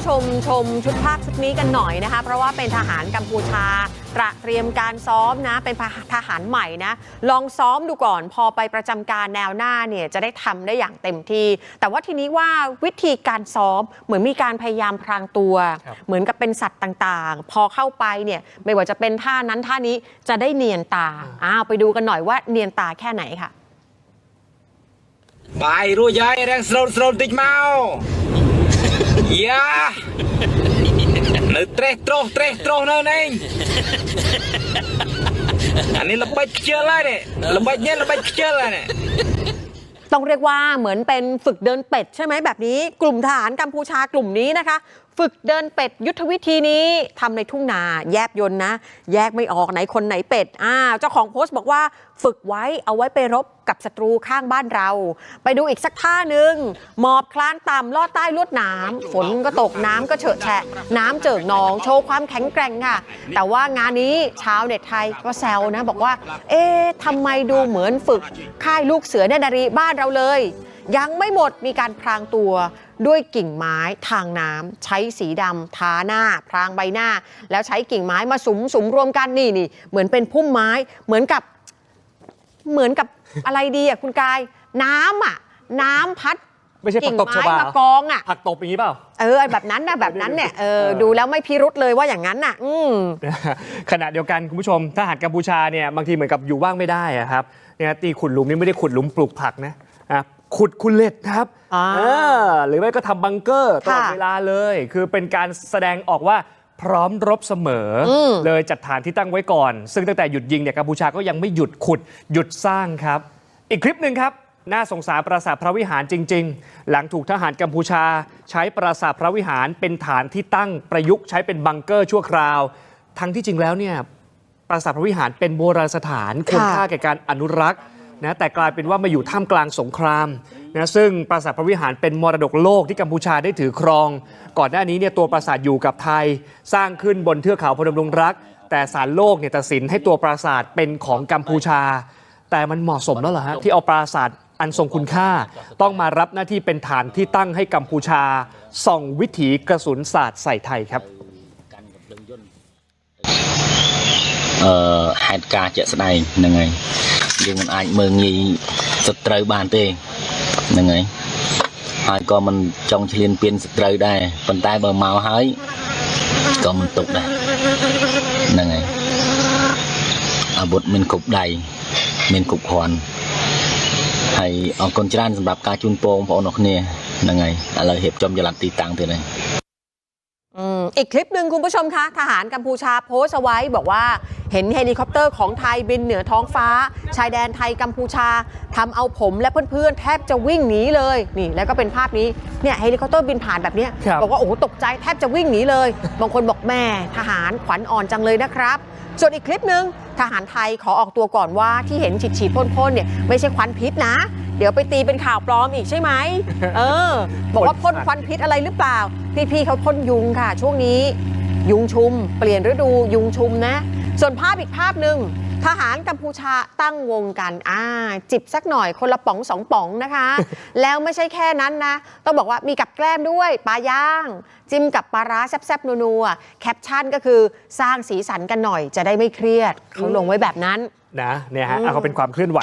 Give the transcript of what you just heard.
ู้ชมชมชุดภาพชุดนี้กันหน่อยนะคะ เพราะว่าเป็นทหารกัมพูชาตระเตรียมการซ้อมนะ เป็นทหารใหม่นะ ลองซ้อมดูก่อนพอไปประจำการแนวหน้าเนี่ยจะได้ทำได้อย่างเต็มที่ แต่ว่าทีนี้ว่าวิธีการซ้อมเหมือนมีการพยายามพรางตัว เหมือนกับเป็นสัตว์ต่างๆ พอเข้าไปเนี่ยไม่ว่าจะเป็นท่านั้นท่านี้จะได้เนียนตาอ้าวไปดูกันหน่อยว่าเนียนตาแค่ไหนค่ะไปรู้ย้ายแรงสโลนสโลนติดเมา មកយ៉ានៅត្រេះត្រុសត្រេះត្រុសនៅនេះអានេះល្បិចខ្ជិលហើយនេះល្បិចនេះល្បិចខ្ជិលហើយនេះ ต้องเรียกว่าเหมือนเป็นฝึกเดินเป็ดใช่ไหมแบบนี้ กลุ่มทหารกัมพูชากลุ่มนี้นะคะ ฝึกเดินเป็ดยุทธวิธีนี้ทำในทุ่งนาแยบยนต์นะ แยกไม่ออกไหนคนไหนเป็ดอ่าเจ้าของโพสต์บอกว่าฝึกไว้เอาไว้ไปรบกับศัตรูข้างบ้านเรา ไปดูอีกสักท่าหนึ่งหมอบคลานต่ำลอดใต้ลวดน้ำฝนก็ตกน้ำก็เฉอะแฉะ น้ำเจิ่งนอง โชว์ความแข็งแกร่งค่ะ แต่ว่างานนี้ชาวเน็ตไทยก็แซวนะ บอกว่า เอ๊ะทำไมดูเหมือนฝึกค่ายลูกเสือเนนารีบ้านเราเลย ยังไม่หมดมีการพรางตัว ด้วยกิ่งไม้ทางน้ำใช้สีดำทาหน้า พรางใบหน้า แล้วใช้กิ่งไม้มาสุมสุมรวมกันนี่นี่เหมือนเป็นพุ่มไม้เหมือนกับเหมือนกับอะไรดีอะคุณกาย น้ำอะ น้ำพัดไม่ใช่ผักิ่กงตบชไม้วามากองอะผักตบอย่างนี้เปล่าเออแบบนั้นนะแบบนั้นเนี่ยเออเออดูแล้วไม่พิรุษเลยว่าอย่างนั้นน่ะ อืมขณะเดียวกันคุณผู้ชมทหารกัมพูชาเนี่ยบางทีเหมือนกับอยู่ว่างไม่ได้อะครับเนี่ยตีขุดหลุมนี่ไม่ได้ขุดหลุมปลูกผักนะอะ ขุดคุณเล็ดครับอ่า เออหรือไม่ก็ทำบังเกอร์ตลอดค่ะเวลาเลย คือเป็นการแสดงออกว่าพร้อมรบเสมออม เลยจัดฐานที่ตั้งไว้ก่อน ซึ่งตั้งแต่หยุดยิงเนี่ยกัมพูชาก็ยังไม่หยุดขุดหยุดสร้างครับ อีกคลิปหนึ่งครับ น่าสงสารปราสาทพระวิหารจริง ๆ หลังถูกทหารกัมพูชา ใช้ปราสาทพระวิหารเป็นฐานที่ตั้งประยุกต์ใช้เป็นบังเกอร์ชั่วคราว ทั้งที่จริงแล้วเนี่ย ปราสาทพระวิหารเป็นโบราณสถานควรค่ะ ค่าแก่การอนุรักษ์ นะแต่กลายเป็นว่ามาอยู่ท่ามกลางสงครามนะซึ่งปราสาทพระวิหารเป็นมรดกโลกที่กัมพูชาได้ถือครอง ก่อนหน้านี้เนี่ยตัวปราสาทอยู่กับไทย สร้างขึ้นบนเทือกเขาพนมรงรัก แต่ศาลโลกเนี่ยตัดสินให้ตัวปราสาทเป็นของกัมพูชา แต่มันเหมาะสมแล้วเหรอฮะที่เอาปราสาทอันทรงคุณค่า ต้องมารับหน้าที่เป็นฐานที่ตั้งให้กัมพูชาส่องวิถีกระสุนศาสตร์ใส่ไทยครับเหตุการณ์จะแสดงยังไง យើងមិនអាចមើងងាយសត្រូវបានទេហ្នឹងហើយហើយក៏មិនចង់ឈ្លានពានសត្រូវដែរប៉ុន្តែបើមកហើយក៏មិនទុកដែរហ្នឹងហើយអាវុធមានគ្រប់ដៃមានគ្រប់គ្រាន់ហើយអរគុណច្រើនសម្រាប់ការជូនពរបងប្អូនអរគ្នាហ្នឹងហើយឥឡូវរៀបចំចល័តទីតាំងទៀតហើយ อืมอีกคลิปหนึ่งคุณผู้ชมคะทหารกัมพูชาโพสต์เอาไว้บอกว่าเห็นเฮลิคอปเตอร์ของไทยบินเหนือท้องฟ้า ชายแดนไทยกัมพูชาทำเอาผมและเพื่อนๆ แทบจะวิ่งหนีเลยนี่ แล้วก็เป็นภาพนี้เนี่ยเฮลิคอปเตอร์บินผ่านแบบเนี้ยครับบอกว่าโอ้โหตกใจแทบจะวิ่งหนีเลย บางคนบอกแม่ทหารขวัญอ่อนจังเลยนะครับส่วนอีกคลิปหนึ่งทหารไทยขอออกตัวก่อนว่าที่เห็นฉีดฉีดๆพ่นๆเนี่ยไม่ใช่ควันพิษนะ เดี๋ยวไปตีเป็นข่าวปลอมอีกใช่ไหมเออ บอกว่าพ่นควันพิษอะไรหรือเปล่า พี่ๆเขาพ่นยุงค่ะ ช่วงนี้ ยุงชุม เปลี่ยนฤดูยุงชุมนะ ส่วนภาพอีกภาพหนึ่งทหารกัมพูชาตั้งวงกัน อ่า จิบสักหน่อยคนละป๋องสองป๋องนะคะ แล้วไม่ใช่แค่นั้นนะ ต้องบอกว่ามีกับแกล้มด้วยปลาย่าง จิ้มกับปลาร้าแซ่บๆนัวๆแคปชั่นก็คือสร้างสีสันกันหน่อยจะได้ไม่เครียดเขาลงไว้แบบนั้นนะเนี่ยฮะเอาก็เป็นความเคลื่อนไหว